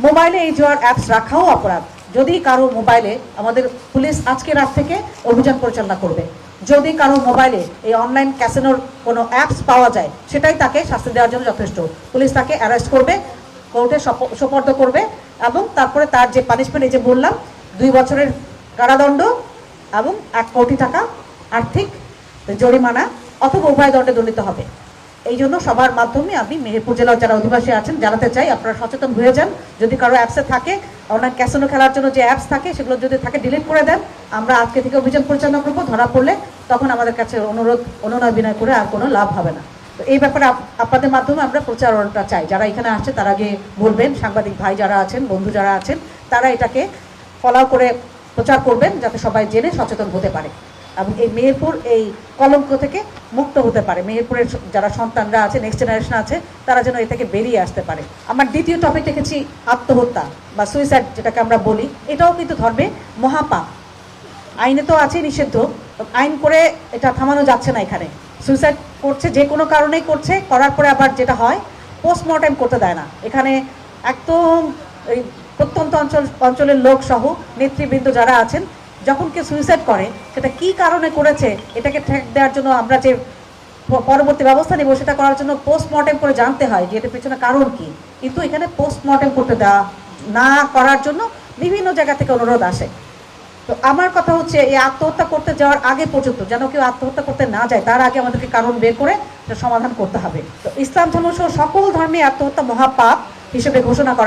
মোবাইলে এই জোয়ার অ্যাপস রাখাও অপরাধ। যদি কারও মোবাইলে আমাদের পুলিশ আজকে রাত থেকে অভিযান পরিচালনা করবে। যদি কারও মোবাইলে এই অনলাইন ক্যাসিনোর কোনো অ্যাপস পাওয়া যায়, সেটাই তাকে শাস্তি দেওয়ার জন্য যথেষ্ট। পুলিশ তাকে অ্যারেস্ট করবে কোর্টে সপ- সোপর্দ করবে এবং তারপরে তার যে পানিশমেন্ট এই যে বললাম, দুই বছরের কারাদণ্ড এবং এক কোটি টাকা আর্থিক জরিমানা অথবা উভয় দণ্ডে দণ্ডিত হবে। এই জন্য সবার মাধ্যমে আমি মেহেরপুর জেলার যারা অধিবাসী আছেন, জানাতে চাই আপনারা সচেতন হয়ে যান। যদি কারও অ্যাপসে থাকে অনলাইন ক্যাসিনো খেলার জন্য যে অ্যাপস থাকে, সেগুলো যদি থাকে ডিলিট করে দেন। আমরা আজকে থেকে অভিযান পরিচালনা করব, ধরা পড়লে তখন আমাদের কাছে অনুরোধ, অনুনয় বিনয় করে আর কোনো লাভ হবে না। তো এই ব্যাপারে আপ- আপনাদের মাধ্যমে আমরা প্রচারণটা চাই। যারা এখানে আসছে, তারা আগে বলবেন, সাংবাদিক ভাই যারা আছেন, বন্ধু যারা আছেন, তারা এটাকে ফলো করে প্রচার করবেন, যাতে সবাই জেনে সচেতন হতে পারে। এবং এই মেহেরপুর এই কলঙ্ক থেকে মুক্ত হতে পারে। মেহেরপুরের যারা সন্তানরা আছে নেক্সট জেনারেশন আছে, তারা যেন এ থেকে বেরিয়ে আসতে পারে। আমার দ্বিতীয় টপিক রেখেছি আত্মহত্যা বা সুইসাইড যেটাকে আমরা বলি। এটাও কিন্তু ধর্মে মহাপাপ। আইনে তো আছে নিষিদ্ধ। আইন করে এটা থামানো যাচ্ছে না এখানে। সুইসাইড করছে, যে কোনো কারণেই করছে, করার পরে আবার যেটা হয় পোস্টমর্টেম করতে দেয় না। এখানে একদম প্রত্যন্ত অঞ্চল অঞ্চলের লোকসহ নেতৃবৃন্দ যারা আছেন যখন কেউ সুইসাইড করে, সেটা কি কারণে করেছে, এটাকে ঠেক দেওয়ার জন্য আমরা যে পরবর্তী ব্যবস্থা নেব, সেটা করার জন্য পোস্টমর্টেম করে জানতে হয় যে এটার পেছনে কারণ কি। কিন্তু এখানে পোস্টমর্টেম করতে দেওয়া না করার জন্য বিভিন্ন জায়গা থেকে অনুরোধ আসে। তো আমার কথা হচ্ছে, এই আত্মহত্যা করতে যাওয়ার আগে পর্যন্ত, যেন কেউ আত্মহত্যা করতে না যায়, তার আগে আমাদেরকে কারণ বের করে সমাধান করতে হবে। তো ইসলাম ধর্ম সহ সকল ধর্মে আত্মহত্যা মহাপাপ হিসেবে ঘোষণা করা